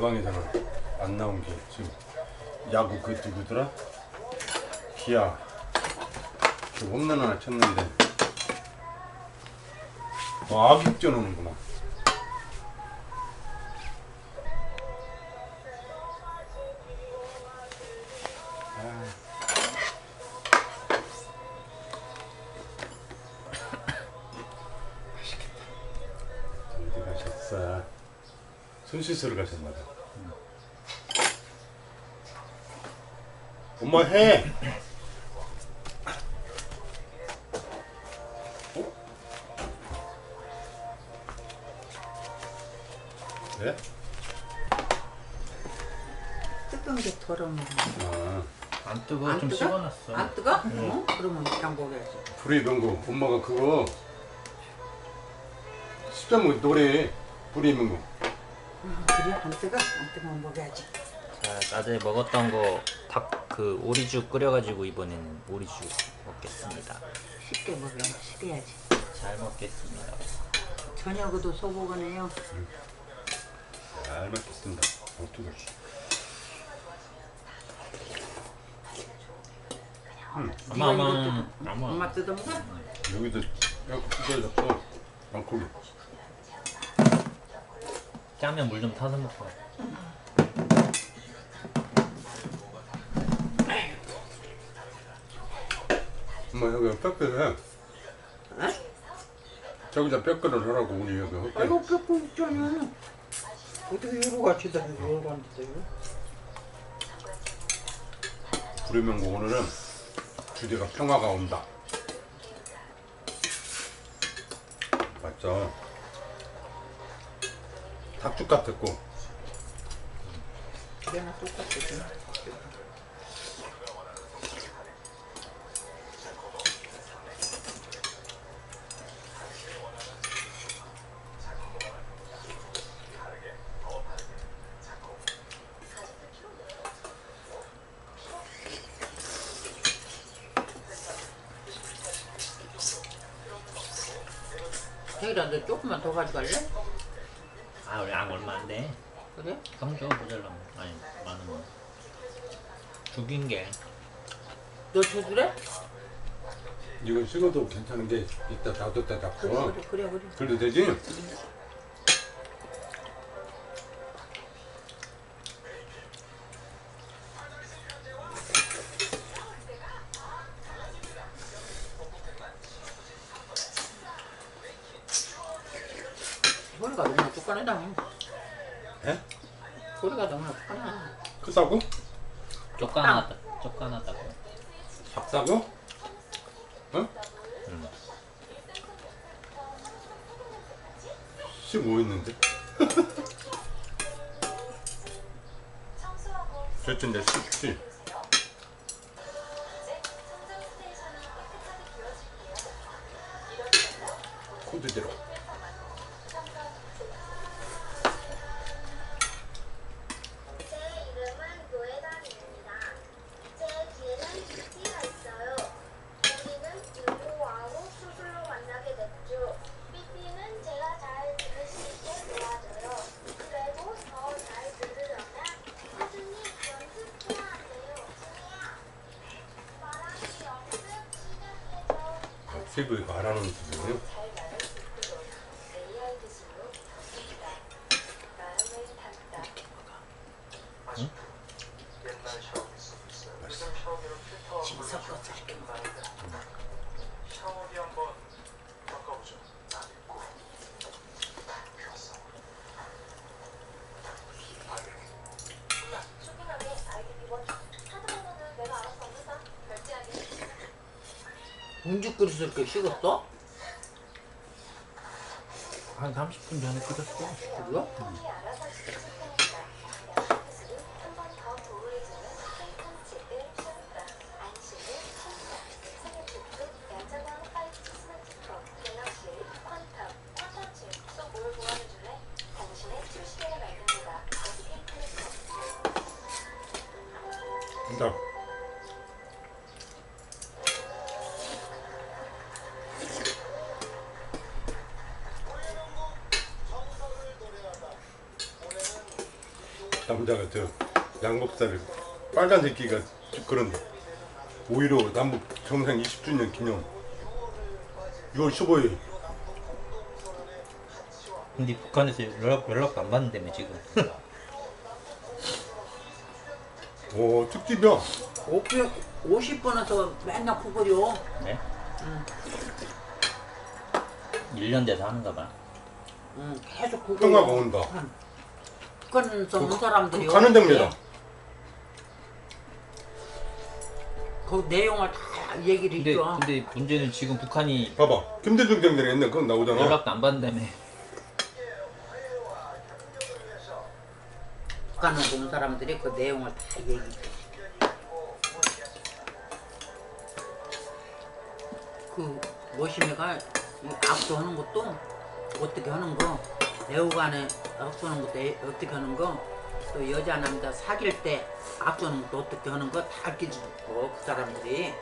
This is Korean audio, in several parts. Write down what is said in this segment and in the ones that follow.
유광에서는 안 나온 게 지금 야구 그 누구더라? 기아. 그 홈런 하나 쳤는데. 와 악익전 오는구나 손 씻으러 가셨나 봐. 엄마 해. 어? 네? 뜨거운 게. 아, 안 뜨거 안 좀 뜨거? 식어놨어. 안 뜨거? 어? 그러면 먹어야지. 불의 명곡. 엄마가 그거 십자문 노래 불의 명곡. 음, 그래 안 뜨거? 안 뜨거면 먹어야지. 자, 낮에 먹었던 거 닭 그 오리죽 끓여가지고 이번에는 오리죽 먹겠습니다. 쉽게 먹으면 식어야지. 잘 먹겠습니다. 저녁에도 소보거네요. 잘 먹겠습니다. 어떻게 이거 뜯어. 아마 엄마 뜯어먹어? 여기도 약간 뜯어졌어. 양고기. 짜면 물 좀 타서 먹고. 엄마 여기 뼈뼈를 해. 저기다 뼈뼈를 하라고 우리 여기 할게. 아이고 뼈고 있잖아. 어떻게 이러고 같이 다니 이러고 앉았어요? 부르면 오늘은 주제가 평화가 온다. 맞죠? 닭죽 같았고 그래나 똑같거든. 태일아 너 조금만 더 가져갈래? 아 우리 양 얼마 안 돼. 그래? 성조 모자라면 아니 많으면 죽인 게너 줘주래? 이건 식어도 괜찮은 게 이따 놔뒀다 그래 잡고 그래 그래 그래 그래도 되지? 크다고? 쫓가나다 쫓가나다고. 작다고? 어? 응. 15 있는데? 저쯤 내 17. 코드대로. 세부에 말하는 소리예요? 잘 말을 듣도록 AI 기술로 바꿉니다. 마음을 담다. 옛날 샤워기 쓰고 있어요. 요즘 샤워기로 필터 짐 섞어서 이렇게 먹어 샤워기 한번 바꿔보죠. 안 입고 귀엽어. 쇼핑하게 아이디 비번 카드번호는 내가 알아서 얻는다. 결제하기. 운죽 그릇을 이렇게 식었어? 한 30분 전에 끓였어. 그거? 폰 남자가 저 양복살을 빨간 새끼가 그런데 5.15 남북 정상 20주년 기념 6월 15일 근데 북한에서 연락, 연락도 안 받는다며 지금 오 특집이야 500, 50번에서 맨날 구걸이요. 네? 응. 1년 돼서 하는가 봐 응, 계속 구걸. 평화가 온다 북한에서 온 사람들이요. 가는 데입니다 네. 그 내용을 다 얘기를 근데 했죠. 근데 문제는 지금 북한이 봐봐 김대중 장관이 옛날 그건 나오잖아 연락도 안 받는다며 북한에서 온 사람들이 그 내용을 다 얘기해. 그 모심이가 이 악수하는 것도 어떻게 하는 거, 애호간에 악수하는 것도 애- 어떻게 하는 거, 또 여자 남자 사귈 때 악수하는 것도 어떻게 하는 거? 다 알려주고 그 사람들이.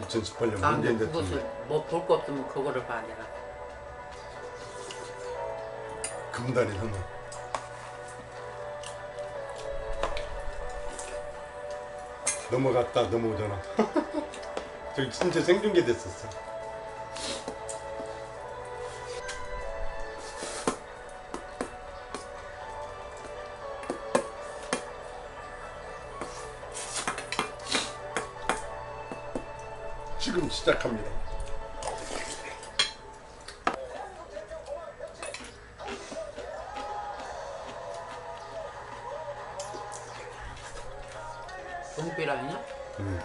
2018년 나는 문재인 그것을 대통령 뭐볼 거 없으면 그거를 봐 내가. 금단의 선언 넘어갔다 넘어오잖아. 저기 진짜 생중계 됐었어. 지금 시작합니다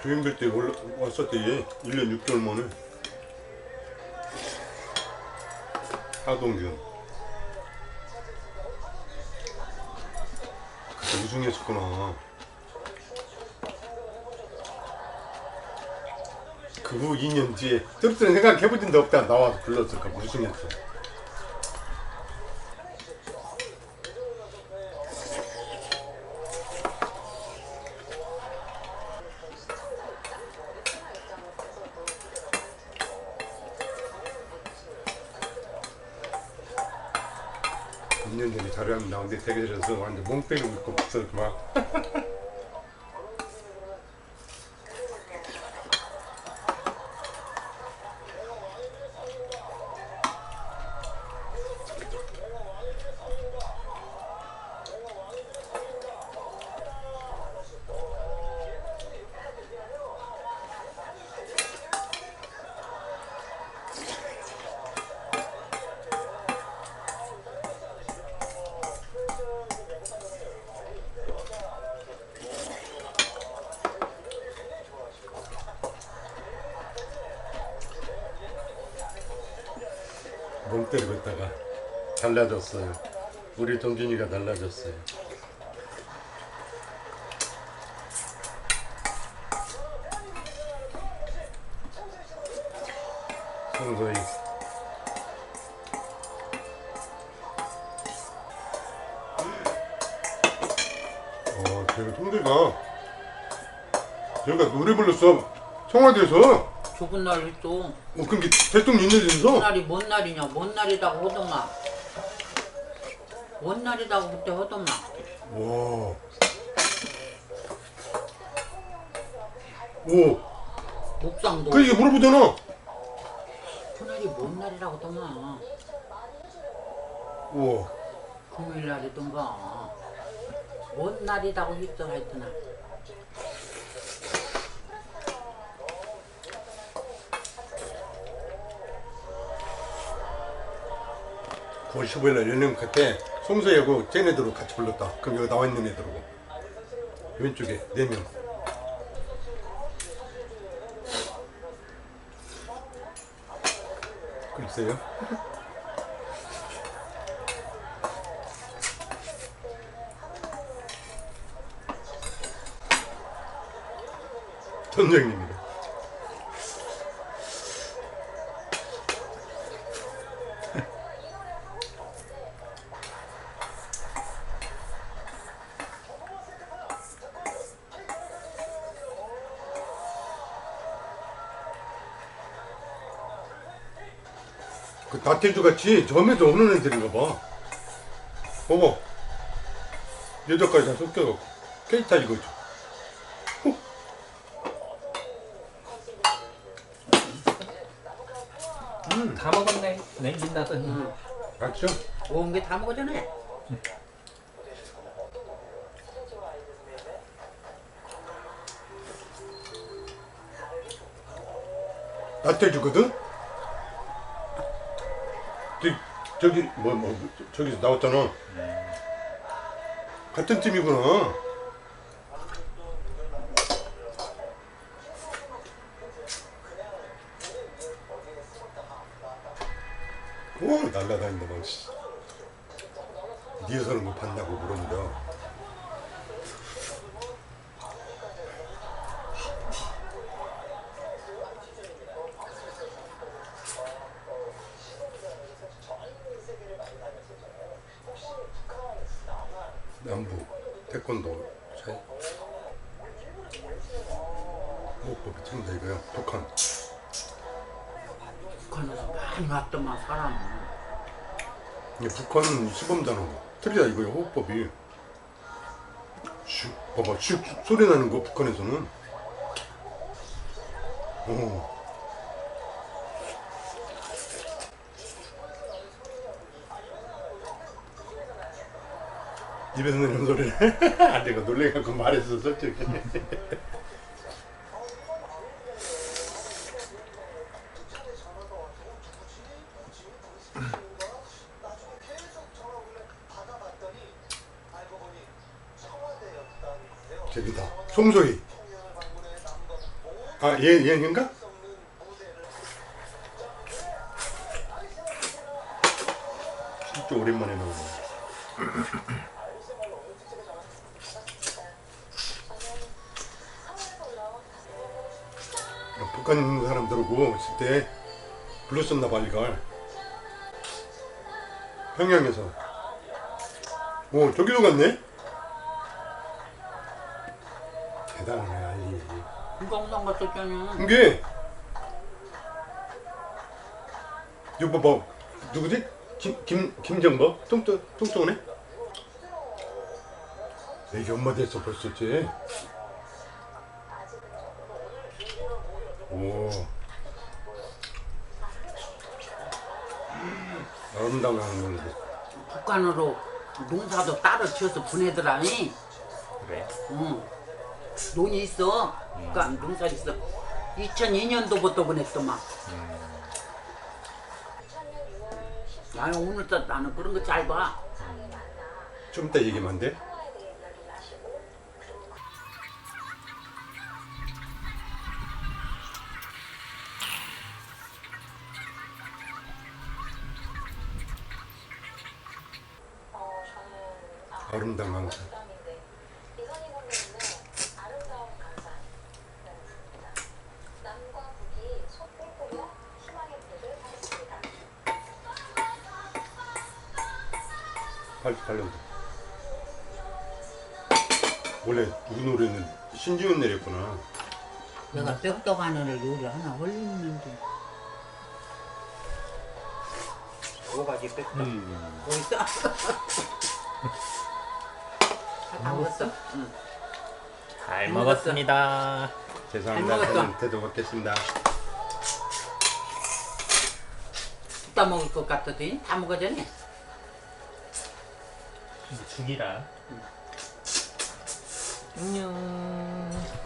음, 조임들 때 올라, 왔었대 얘 1년 6개월 만에. 하동균. 그때 우승했었구나. 그 후 2년 뒤에 뜻은 생각해보진 적 없다. 나와서 불렀을까 우승했어 이년 전에 자료하면 나오는데 대기실에서 완전 있고 그래서 막. 멍 때리고 있다가 달라졌어요. 우리 동진이가 달라졌어요. 송소희 어, 제가 송대가 제가 노래 불렀어 청와대에서 좁은 날 했어. 어, 그게 대통령 있는 날이 뭔 날이냐? 뭔 날이라고 하더만. 뭔 날이라고 그때 하더만. 와. 오. 목상도 그 이게 물어보잖아. 그 날이 뭔 날이라고 하더만. 우와. 금요일 날이던가. 뭔 날이라고 했어 하여튼아. 그 15일 날 열린 그때 송소희하고 쟤네들하고 같이 불렀다. 그럼 여기 나와 있는 애들하고. 왼쪽에 네 명. 글쎄요. 전장님이 그 나태주 같이 점에도 오는 애들인가 봐. 봐봐. 여자까지 다 섞여갖고 케이타 이거죠. 다 먹었네. 냉긴다더니. 응. 맞죠? 온 게 다 먹어잖아. 나태주거든? 저기, 뭐, 뭐 저기서 나왔잖아. 같은 팀이구나. 와 날라다닌다 막. 씨. 니에서는 못 판다고 그런다. 남부 태권도 차이. 호흡법이 참다 이거야. 북한. 북한에서 많이 왔더만 사람. 이게 북한은 시범단어 틀리다 이거야 호흡법이 슉 봐봐 슉 소리 나는 거 북한에서는 오 입에서 내는 소리를 아, 내가 놀래갖고 말했어 솔직히. 저기다. 송소희. 아얘 얘인가? 진짜 오랜만에 나오네 북한 있는 사람들하고 있을 때 불렀었나 봐 이걸 평양에서 오 저기도 갔네 대단하네 알리 금강산 갔었잖아. 이게 이거 봐봐 누구지? 김, 김, 김정보? 뚱뚱, 뚱뚱하네? 애기 엄마 됐어 벌써지 오 아름다운 건데 북한으로 농사도 따로 지어서 보내더라니. 그래. 응. 돈이 있어. 그러니까 농사 있어. 2002년도부터 보냈더만. 나는 오늘따 나는 그런 거 잘 봐. 좀 이따 안 돼? 아, 아름다운 불을 밝힙니다. 88년도 원래 누구 노래는 신지훈 내렸구나 내가 하나를 요리 하나 올리는데. 오가지 뼈떡. 음. 거기 있어. 다 먹었어. 응. 잘잘 먹었습니다. 죄송합니다 잘 먹었어. 저는 태도 받겠습니다 이따 먹을 것 같더니 다 먹어잖니. 죽이라. 안녕.